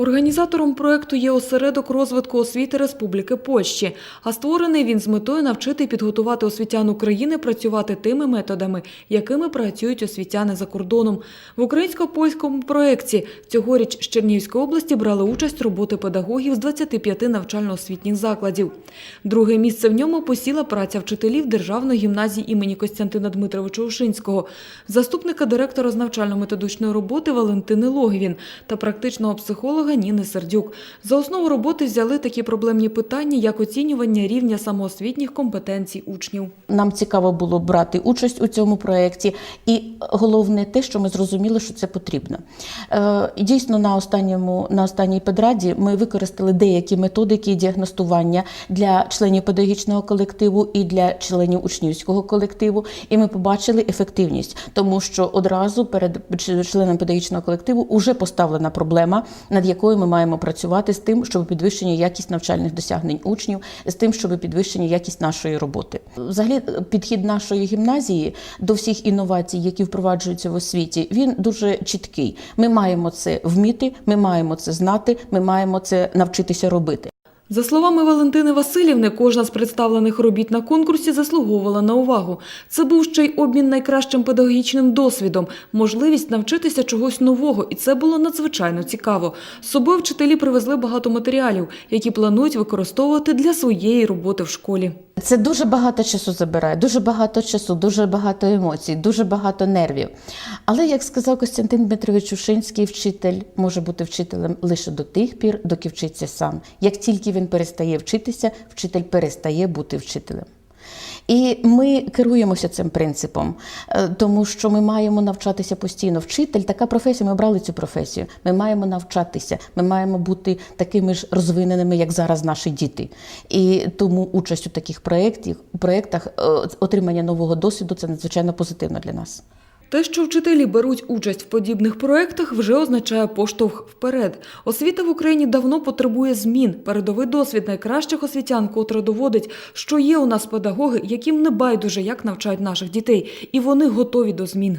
Організатором проекту є осередок розвитку освіти Республіки Польщі, а створений він з метою навчити і підготувати освітян України працювати тими методами, якими працюють освітяни за кордоном. В українсько-польському проекті цьогоріч з Чернігівської області брали участь роботи педагогів з 25 навчально-освітніх закладів. Друге місце в ньому посіла праця вчителів Державної гімназії імені Костянтина Дмитровича Ушинського, заступника директора з навчально-методичної роботи Валентини Логвін та практичного психолога Ніни Сердюк. За основу роботи взяли такі проблемні питання, як оцінювання рівня самоосвітніх компетенцій учнів. Нам цікаво було брати участь у цьому проєкті, і головне те, що ми зрозуміли, що це потрібно. Е, Дійсно, на останньому на останній педраді ми використали деякі методики діагностування для членів педагогічного колективу і для членів учнівського колективу. І ми побачили ефективність, тому що одразу перед членом педагогічного колективу вже поставлена проблема, над якою ми маємо працювати з тим, щоб підвищення якість навчальних досягнень учнів, з тим, щоб підвищення якість нашої роботи. Взагалі, підхід нашої гімназії до всіх інновацій, які впроваджуються в освіті, він дуже чіткий. Ми маємо це вміти, ми маємо це знати, ми маємо це навчитися робити. За словами Валентини Васильівни, кожна з представлених робіт на конкурсі заслуговувала на увагу. Це був ще й обмін найкращим педагогічним досвідом, можливість навчитися чогось нового, і це було надзвичайно цікаво. З собою вчителі привезли багато матеріалів, які планують використовувати для своєї роботи в школі. Це дуже багато часу забирає, дуже багато часу, дуже багато емоцій, дуже багато нервів. Але, як сказав Костянтин Дмитрович Ушинський, вчитель може бути вчителем лише до тих пір, доки вчиться сам. Як тільки він перестає вчитися, вчитель перестає бути вчителем. І ми керуємося цим принципом, е, тому що ми маємо навчатися постійно. Вчитель, така професія, ми обрали цю професію. Ми маємо навчатися, ми маємо бути такими ж розвиненими, як зараз наші діти. І тому участь у таких проєктах, проєктах е, отримання нового досвіду це надзвичайно позитивно для нас. Те, що вчителі беруть участь в подібних проєктах, вже означає поштовх вперед. Освіта в Україні давно потребує змін. Передовий досвід найкращих освітян, котре доводить, що є у нас педагоги, яким не байдуже, як навчають наших дітей, і вони готові до змін.